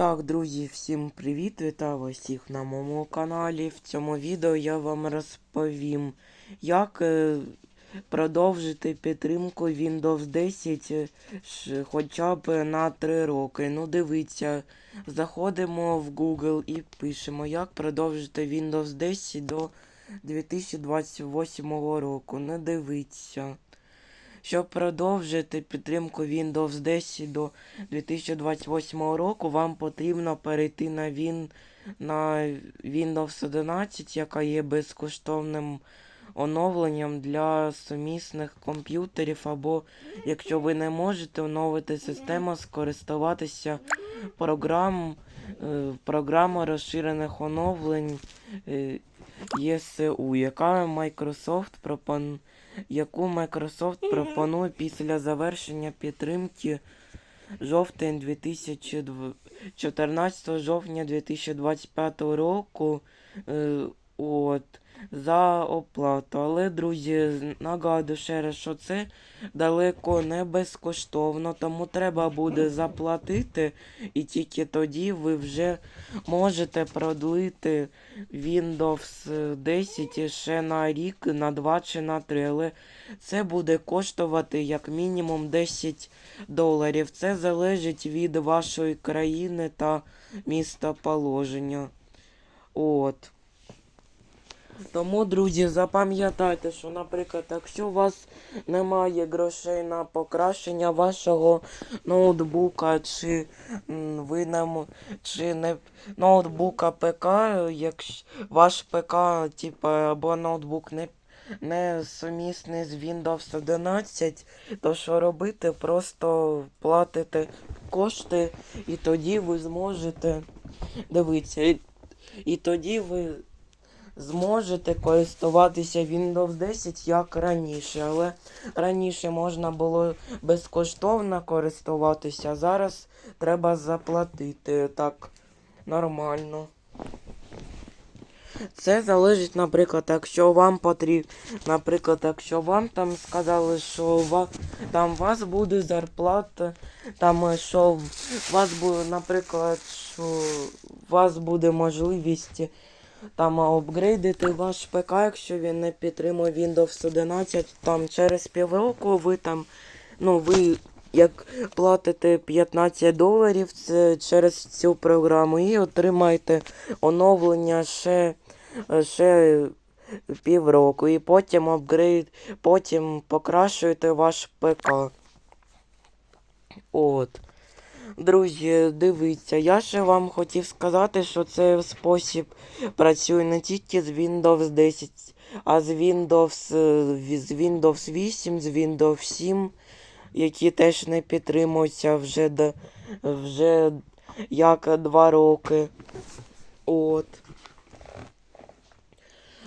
Так, друзі, всім привіт! Вітаю вас всіх на моєму каналі. В цьому відео я вам розповім, як е, продовжити підтримку Windows 10 е, хоча б на 3 роки. Ну, дивіться, заходимо в Google і пишемо, як продовжити Windows 10 до 2028 року. Не дивіться. Щоб продовжити підтримку Windows 10 до 2028 року, вам потрібно перейти на, Win... на Windows 11, яка є безкоштовним оновленням для сумісних комп'ютерів, або якщо ви не можете оновити систему, скористуватися програм, е, програмою розширених оновлень е, ЄСУ, яка Microsoft пропон... яку Microsoft пропонує після завершення підтримки жовтень 2002 14 жовтня 2025 року е, от, за оплату. Але, друзі, нагадую ще раз, що це далеко не безкоштовно, тому треба буде заплатити, і тільки тоді ви вже можете продлити Windows 10 ще на рік, на 2 чи на 3, але це буде коштувати як мінімум 10 доларів. Це залежить від вашої країни та містоположення. От. Тому, друзі, запам'ятайте, що, наприклад, якщо у вас немає грошей на покращення вашого ноутбука, чи ви не чи не ноутбука ПК, якщо ваш ПК, типу, або ноутбук не, не сумісний з Windows 11, то що робити? Просто платите кошти, і тоді ви зможете дивитися. І, і тоді ви зможете користуватися Windows 10 як раніше, але раніше можна було безкоштовно користуватися, а зараз треба заплатити так нормально. Це залежить, наприклад, якщо вам потрібно, наприклад, якщо вам там сказали, що у вас, там у вас буде зарплата, там що у вас буде, наприклад, що у вас буде можливість там апгрейдити ваш ПК, якщо він не підтримує Windows 11, там через півроку ви там, ну ви як платите 15 доларів через цю програму і отримаєте оновлення ще, ще півроку. І потім апгрейд, потім покращуєте ваш ПК. От. Друзі, дивіться, я ще вам хотів сказати, що цей спосіб працює не тільки з Windows 10, а з Windows, з Windows 8, з Windows 7, які теж не підтримуються вже, вже як два роки. От.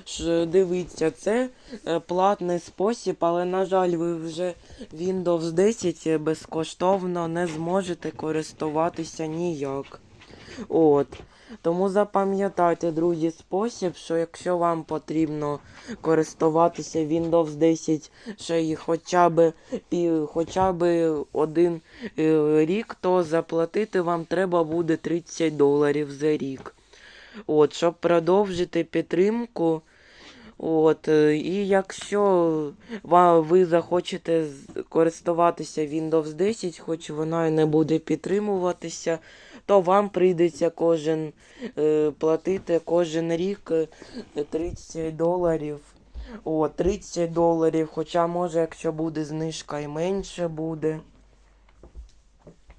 Ж, дивіться, це е, платний спосіб, але, на жаль, ви вже Windows 10 безкоштовно не зможете користуватися ніяк. От. Тому запам'ятайте, друзі, спосіб, що якщо вам потрібно користуватися Windows 10 ще й хоча б, пів, хоча б один е, рік, то заплатити вам треба буде 30 доларів за рік. От, щоб продовжити підтримку. От, е, і якщо ви захочете користуватися Windows 10, хоч вона і не буде підтримуватися, то вам прийдеться кожен е, платити кожен рік е, 30 доларів. О, 30 доларів, хоча може, якщо буде знижка і менше буде.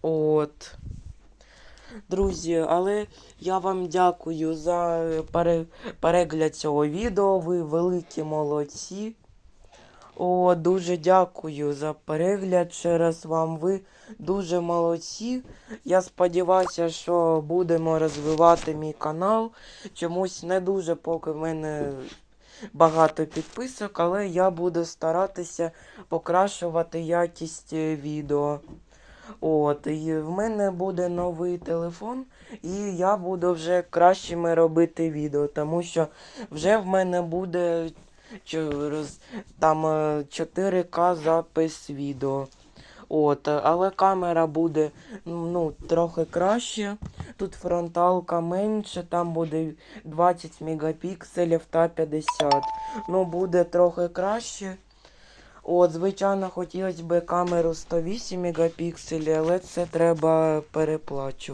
От. Друзі, але я вам дякую за пере- перегляд цього відео. Ви великі молодці. О, дуже дякую за перегляд. Ще раз вам ви дуже молодці. Я сподіваюся, що будемо розвивати мій канал. Чомусь не дуже поки в мене багато підписок, але я буду старатися покращувати якість е, відео. От, і в мене буде новий телефон, і я буду вже кращими робити відео, тому що вже в мене буде там е, 4К запис відео. От, але камера буде ну, трохи краще. Тут фронталка менше, там буде 20 мегапікселів та 50. Ну, буде трохи краще. От, звичайно, хотілося б камеру 108 мегапікселів, але це треба переплачувати.